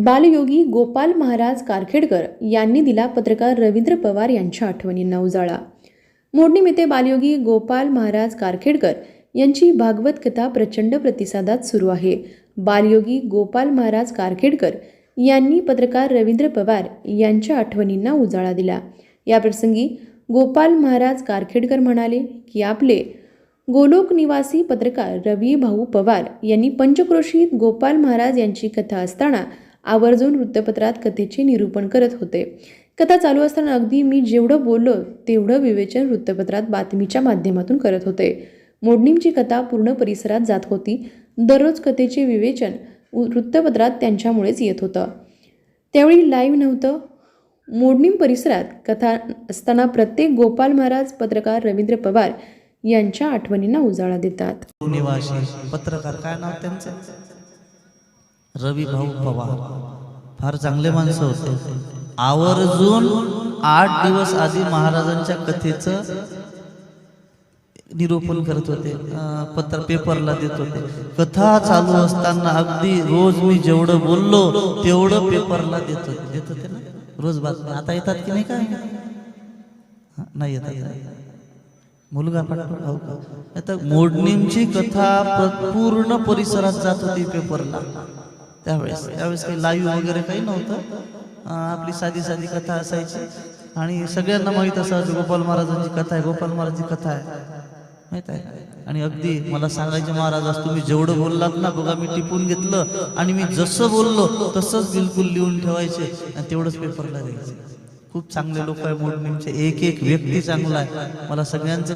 बालयोगी गोपाल महाराज कारखेडकर यांनी दिला पत्रकार रवींद्र पवार यांच्या आठवणींना उजाळा. मोडणीम येथे बालयोगी गोपाल महाराज कारखेडकर यांची भागवत कथा प्रचंड प्रतिसादात सुरू आहे. बालयोगी गोपाल महाराज कारखेडकर यांनी पत्रकार रवींद्र पवार यांच्या आठवणींना उजाळा दिला. याप्रसंगी गोपाल महाराज कारखेडकर म्हणाले की आपले गोलोक निवासी पत्रकार रवी भाऊ पवार यांनी पंचक्रोशीत गोपाल महाराज यांची कथा असताना आवर्जून वृत्तपत्रात कथेचे निरूपण करत होते. कथा चालू असताना अगदी मी जेवढं बोललो तेवढं विवेचन वृत्तपत्रात बातमीच्या माध्यमातून करत होते. मोडणीमची कथा पूर्ण परिसरात जात होती. दररोज कथेचे विवेचन वृत्तपत्रात त्यांच्यामुळेच येत होतं. त्यावेळी लाईव्ह नव्हतं. मोडणीम परिसरात कथा असताना प्रत्येक गोपाल महाराज पत्रकार रवींद्र पवार यांच्या आठवणींना उजाळा देतात. पत्रकार काय नाव त्यांचं? रवी भाऊ पवार. फार चांगले माणसं होते. आवर्जून आठ दिवस आधी महाराजांच्या कथेचं निरूपण करत होते. पत्र पेपरला देत होते. कथा चालू असताना अगदी रोज मी जेवढं बोललो तेवढं पेपरला देत होते. देत होते ना? रोज बातम्या आता येतात की नाही काय? नाही येतात मुलगा पाठवला हो? आता मोडणींची कथा पूर्ण परिसरात जात होती पेपरला. त्यावेळेस. त्यावेळेस काही लाईव्ह वगैरे काही नव्हतं. आपली साधी साधी कथा असायची. आणि सगळ्यांना माहीत असायचं गोपाल महाराजांची कथा आहे गोपाल महाराजांची कथा आहे. माहीत आहे? आणि अगदी मला सांगायचे महाराज आज तुम्ही जेवढं बोललात ना बघा मी टिपून घेतलं आणि मी जसं बोललो तसंच बिलकुल लिहून ठेवायचे. आणि तेवढंच पेपरला द्यायचे. खूप चांगले लोक आहे मोडणींचे एक एक व्यक्ती चांगला आहे. मला सगळ्यांचं